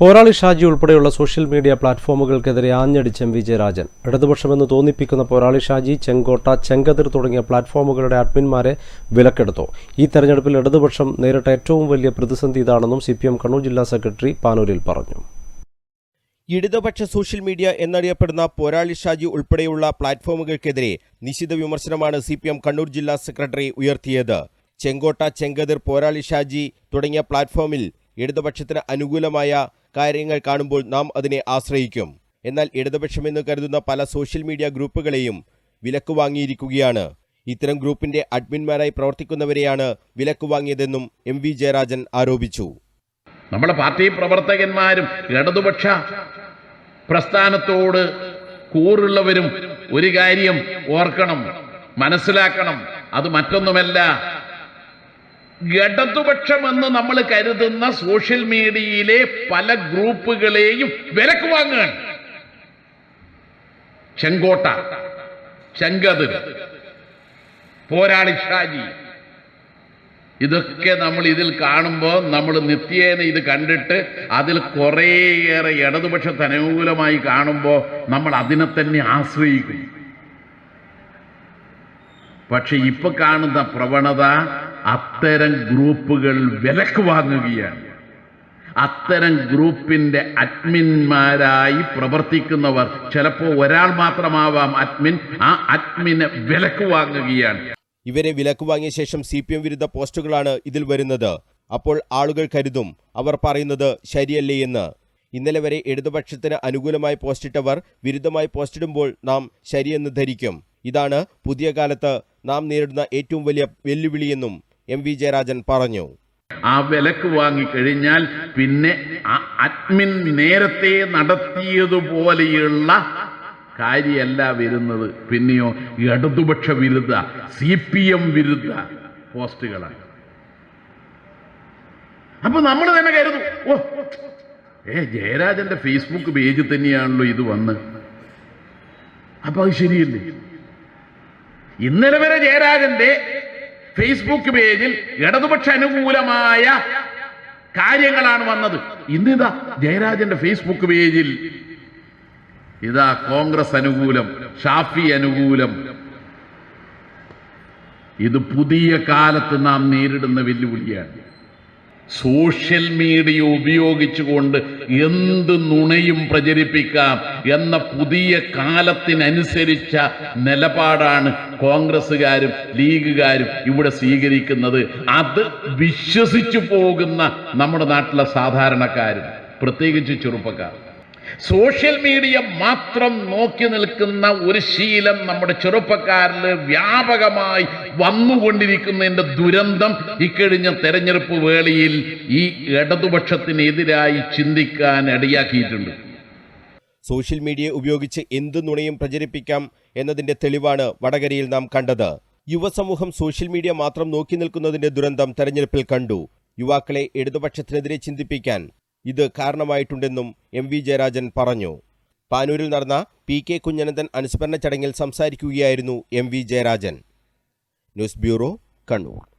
പോരാളി ഷാജി ഉൾപ്പെടെയുള്ള social media പ്ലാറ്റ്ഫോമുകൾക്കെതിരെ ആഞ്ഞടിച്ച് എം വിജയരാജൻ ഇടതുപക്ഷമെന്ന് തോന്നിപ്പിക്കുന്ന പോരാളി ഷാജി ചെങ്കോട്ട ചെങ്കതിർ തുടങ്ങിയ പ്ലാറ്റ്ഫോമുകളുടെ അഡ്മിന്മാരെ വിലക്കെടുത്തു. ഈ തെരഞ്ഞെടുപ്പിൽ ഇടതുപക്ഷം നേരിട്ട ഏറ്റവും വലിയ പ്രതിസന്ധി ഇതാണെന്നും സി കണ്ണൂർ ജില്ലാ സെക്രട്ടറി പാനൂരിൽ പറഞ്ഞു. ഇടതുപക്ഷ സോഷ്യൽ മീഡിയ എന്നറിയപ്പെടുന്ന പോരാളി ഷാജി ഉൾപ്പെടെയുള്ള പ്ലാറ്റ്ഫോമുകൾക്കെതിരെ നിശിത വിമർശനമാണ് സി പി എം കണ്ണൂർ ജില്ലാ സെക്രട്ടറി ഉയർത്തിയത്. ചെങ്കോട്ട ചെങ്കതിർ പോരാളി ഷാജി തുടങ്ങിയ പ്ലാറ്റ്ഫോമിൽ ഇടതുപക്ഷത്തിന് അനുകൂലമായ കാര്യങ്ങൾ കാണുമ്പോൾ നാം അതിനെ ആശ്രയിക്കും. എന്നാൽ ഇടതുപക്ഷമെന്ന് കരുതുന്ന പല സോഷ്യൽ മീഡിയ ഗ്രൂപ്പുകളെയും വിലക്ക് വാങ്ങിയിരിക്കുകയാണ്. ഇത്തരം ഗ്രൂപ്പിന്റെ അഡ്മിൻമാരായി പ്രവർത്തിക്കുന്നവരെയാണ് വിലക്ക് വാങ്ങിയതെന്നും എം വി ജയരാജൻ ആരോപിച്ചു. നമ്മുടെ പാർട്ടി പ്രവർത്തകന്മാരും ഇടതുപക്ഷ പ്രസ്ഥാനത്തോട് കൂറുള്ളവരും ഒരു കാര്യം ഓർക്കണം മനസ്സിലാക്കണം. അത് മറ്റൊന്നുമല്ല. ഇടതുപക്ഷമെന്ന് നമ്മൾ കരുതുന്ന സോഷ്യൽ മീഡിയയിലെ പല ഗ്രൂപ്പുകളെയും വിലക്ക് വാങ്ങുകയാണ് ചെങ്കോട്ട ചെങ്കതിർ പോരാളി ഷാജി ഇതൊക്കെ നമ്മൾ ഇതിൽ കാണുമ്പോൾ നമ്മൾ നിത്യേന ഇത് കണ്ടിട്ട് അതിൽ കുറേയേറെ ഇടതുപക്ഷത്തിന് അനുകൂലമായി കാണുമ്പോൾ നമ്മൾ അതിനെ തന്നെ ആശ്രയിക്കും. പക്ഷെ ഇപ്പൊ കാണുന്ന പ്രവണത അത്തരം ഗ്രൂപ്പുകൾ വിലക്ക് വാങ്ങുകയാണ്. അത്തരം ഗ്രൂപ്പിന്റെ അഡ്മിന്മാരായി പ്രവർത്തിക്കുന്നവർ ചിലപ്പോൾ ഒരാൾ മാത്രമാവാം അഡ്മിൻ ആ അഡ്മിനെ വിലക്ക് വാങ്ങുകയാണ്. ഇവരെ വിലക്ക് വാങ്ങിയ ശേഷം സി പി എം വിരുദ്ധ പോസ്റ്റുകളാണ് ഇതിൽ വരുന്നത്. അപ്പോൾ ആളുകൾ കരുതും അവർ പറയുന്നത് ശരിയല്ലേ എന്ന്. ഇന്നലെ വരെ ഇടതുപക്ഷത്തിന് അനുകൂലമായി പോസ്റ്റിട്ടവർ വിരുദ്ധമായി പോസ്റ്റിടുമ്പോൾ നാം ശരിയെന്ന് ധരിക്കും. ഇതാണ് പുതിയ കാലത്ത് നാം നേരിടുന്ന ഏറ്റവും വലിയ വെല്ലുവിളിയെന്നും എം വി ജയരാജൻ പറഞ്ഞു. ആ വിലക്ക് വാങ്ങിക്കഴിഞ്ഞാൽ പിന്നെ അഡ്മിൻ നേരത്തെ നടത്തിയതുപോലെയുള്ള കാര്യമല്ല വരുന്നത്. പിന്നെയോ ഇടതുപക്ഷ വിരുദ്ധ സി പി എം വിരുദ്ധ പോസ്റ്റുകളാണ്. അപ്പൊ നമ്മൾ തന്നെ കരുതും. ഓ ഏ ജയരാജന്റെ ഫേസ്ബുക്ക് പേജ് തന്നെയാണല്ലോ ഇത് വന്ന്. അപ്പൊ അത് ശരിയല്ലേ? ഇന്നലെ വരെ ജയരാജന്റെ ഫേസ്ബുക്ക് പേജിൽ ഇടതുപക്ഷ അനുകൂലമായ കാര്യങ്ങളാണ് വന്നത്. ഇന്നിതാ ജയരാജന്റെ ഫേസ്ബുക്ക് പേജിൽ ഇതാ കോൺഗ്രസ് അനുകൂലം ഷാഫി അനുകൂലം. ഇത് പുതിയ കാലത്ത് നാം നേരിടുന്ന വെല്ലുവിളിയാണ്. സോഷ്യൽ മീഡിയ ഉപയോഗിച്ചുകൊണ്ട് എന്ത് നുണയും പ്രചരിപ്പിക്കാം എന്ന പുതിയ കാലത്തിനനുസരിച്ച നിലപാടാണ് കോൺഗ്രസ്സുകാരും ലീഗുകാരും ഇവിടെ സ്വീകരിക്കുന്നത്. അത് വിശ്വസിച്ചു പോകുന്ന നമ്മുടെ നാട്ടിലെ സാധാരണക്കാരും പ്രത്യേകിച്ച് ചെറുപ്പക്കാർ. സോഷ്യൽ മീഡിയ മാത്രം നോക്കി നിൽക്കുന്ന ഒരു ശീലം നമ്മുടെ ചെറുപ്പക്കാരിൽ വ്യാപകമായി വന്നുകൊണ്ടിരിക്കുന്നതിന്റെ ദുരന്തം ഇക്കഴിഞ്ഞ തെരഞ്ഞെടുപ്പ് വേളയിൽ ഈ ഇടതുപക്ഷത്തിനെതിരായി ചിന്തിക്കാൻ ഇടയാക്കിയിട്ടുണ്ട്. സോഷ്യൽ മീഡിയ ഉപയോഗിച്ച് എന്ത് നുണയും പ്രചരിപ്പിക്കാം എന്നതിന്റെ തെളിവാണ് വടകരയിൽ നാം കണ്ടത്. യുവസമൂഹം സോഷ്യൽ മീഡിയ മാത്രം നോക്കി നിൽക്കുന്നതിന്റെ ദുരന്തം തെരഞ്ഞെടുപ്പിൽ കണ്ടു. യുവാക്കളെ ഇടതുപക്ഷത്തിനെതിരെ ചിന്തിപ്പിക്കാൻ ഇത് കാരണമായിട്ടുണ്ടെന്നും എം വി ജയരാജൻ പറഞ്ഞു. പാനൂരിൽ നടന്ന പി കെ കുഞ്ഞനന്ദൻ അനുസ്മരണ ചടങ്ങിൽ സംസാരിക്കുകയായിരുന്നു M V Jayarajan. News bureau Kannur.